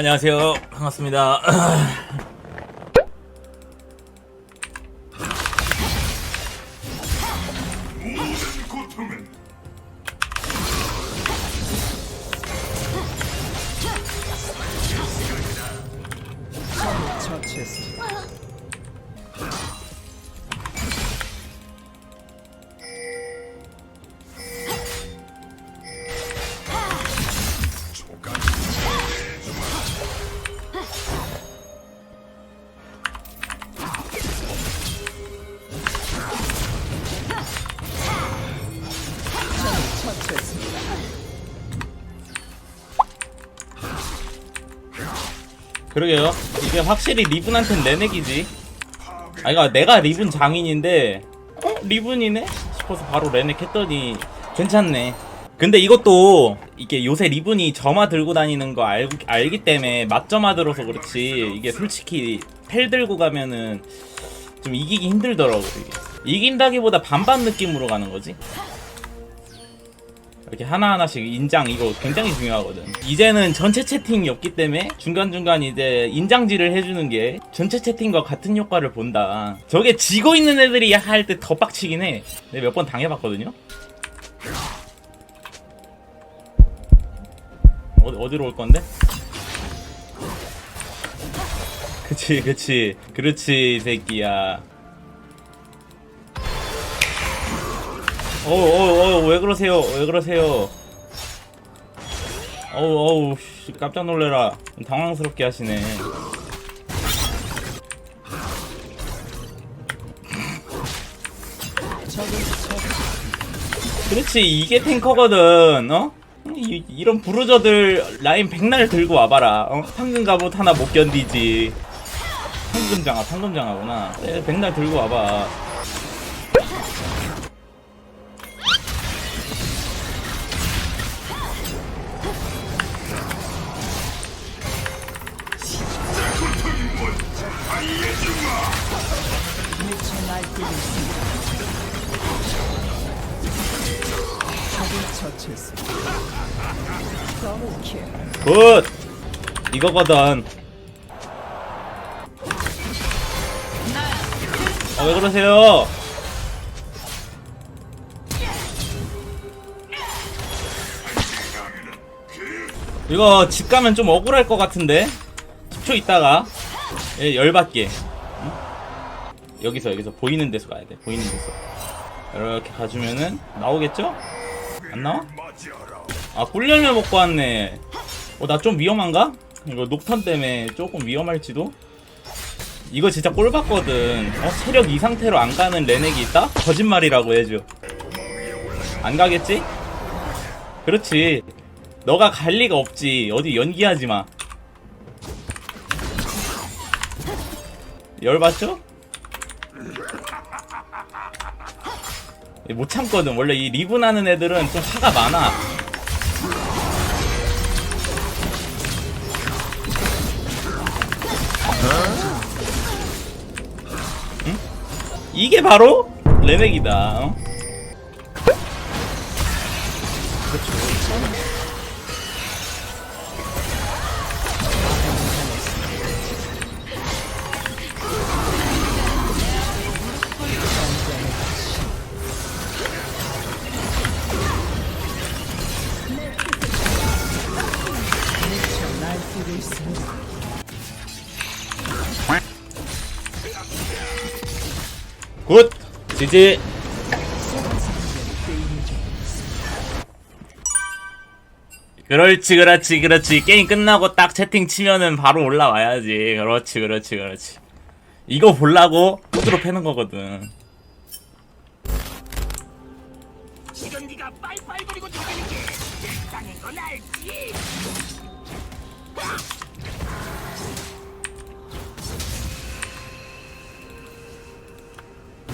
아, 안녕하세요. 반갑습니다. 그러게요. 이게 확실히 리븐한텐 레넥이지. 아, 이거 내가 리븐 장인인데, 어? 리븐이네? 싶어서 바로 레넥 했더니, 괜찮네. 근데 이것도, 이게 요새 리븐이 점화 들고 다니는 거 알, 알기 때문에 맞점화 들어서 그렇지, 이게 솔직히 펠 들고 가면은 좀 이기기 힘들더라고, 이게. 이긴다기보다 반반 느낌으로 가는 거지. 이렇게 하나하나씩 인장 이거 굉장히 중요하거든. 이제는 전체 채팅이 없기 때문에 중간중간 이제 인장질을 해주는 게 전체 채팅과 같은 효과를 본다. 저게 지고 있는 애들이 할 때 더 빡치긴 해. 내가 몇 번 당해봤거든요. 어, 어디로 올 건데? 그치, 그치. 그렇지, 이 새끼야. 어우 어우 어우 왜 그러세요 왜 그러세요 어우 어우 씨, 깜짝 놀래라 당황스럽게 하시네. 그렇지 이게 탱커거든 어? 이, 이런 부르저들 라인 백날 들고 와봐라 어? 황금 갑옷 하나 못 견디지 황금 장갑 황금 장갑구나 네, 백날 들고 와봐 적은 처치했습니다. 굿 이거거든 아, 왜 그러세요 이거 집 가면 좀 억울할 것 같은데 10초 있다가 예, 열받게 응? 여기서 여기서 보이는 데서 가야 돼 보이는 데서 이렇게 가주면은 나오겠죠? 안 나와? 아 꿀열매 먹고 왔네 어 나 좀 위험한가? 이거 녹턴 때문에 조금 위험할지도? 이거 진짜 꼴 봤거든 어 체력 이 상태로 안 가는 레넥이 있다? 거짓말이라고 해줘 안 가겠지? 그렇지 너가 갈 리가 없지 어디 연기하지 마 열받죠? 못 참거든 원래 이 리븐 하는 애들은 좀 화가 많아 응? 이게 바로 레넥이다 어? 굿! 지지! 그렇지 그렇지 그렇지. 게임 끝나고 딱 채팅 치면은 바로 올라와야지. 그렇지 그렇지 그렇지. 이거 보려고 후드로 패는 거거든. 지금 네가 빨빨 거리고 들어가는 게. 세상인 건 알지?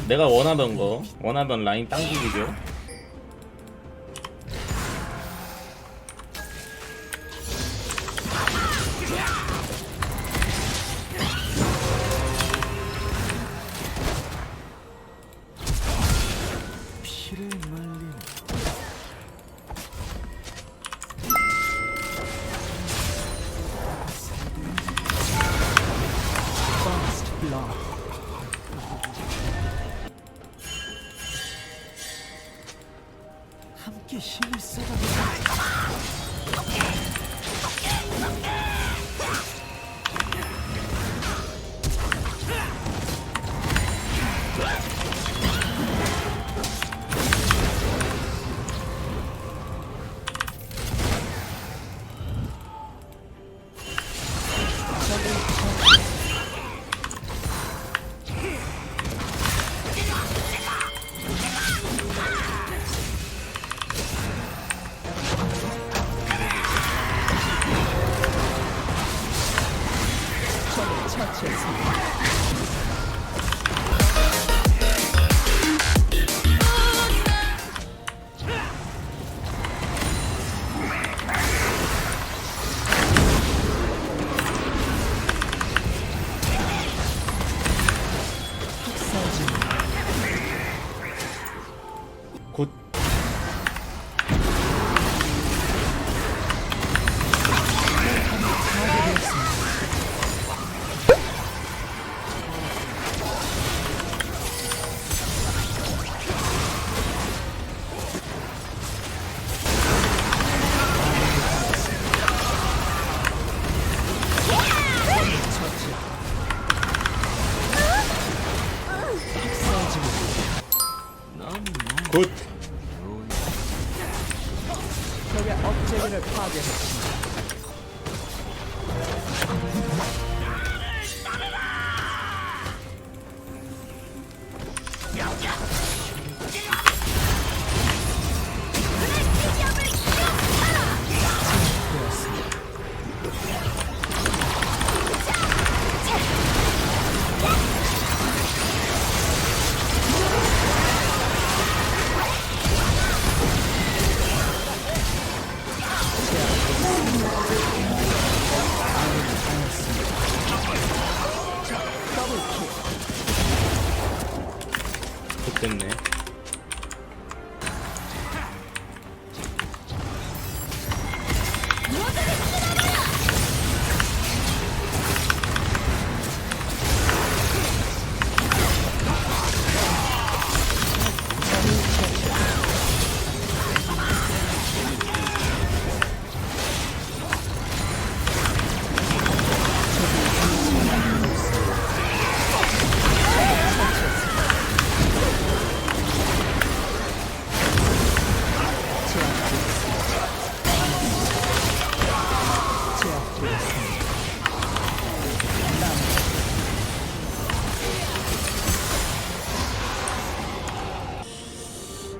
내가 원하던 거 원하던 라인 당기기죠 힘을 써다 굿. 적의 업체를 파괴.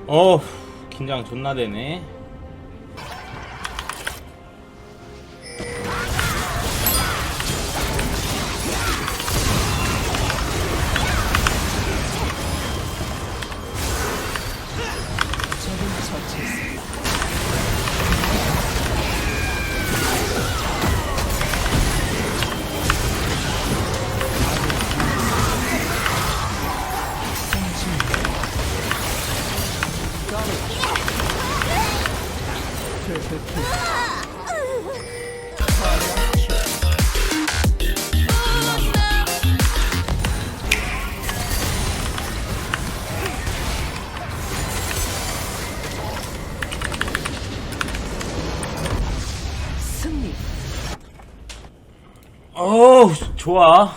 어 긴장 존나 되네. 어우 좋아.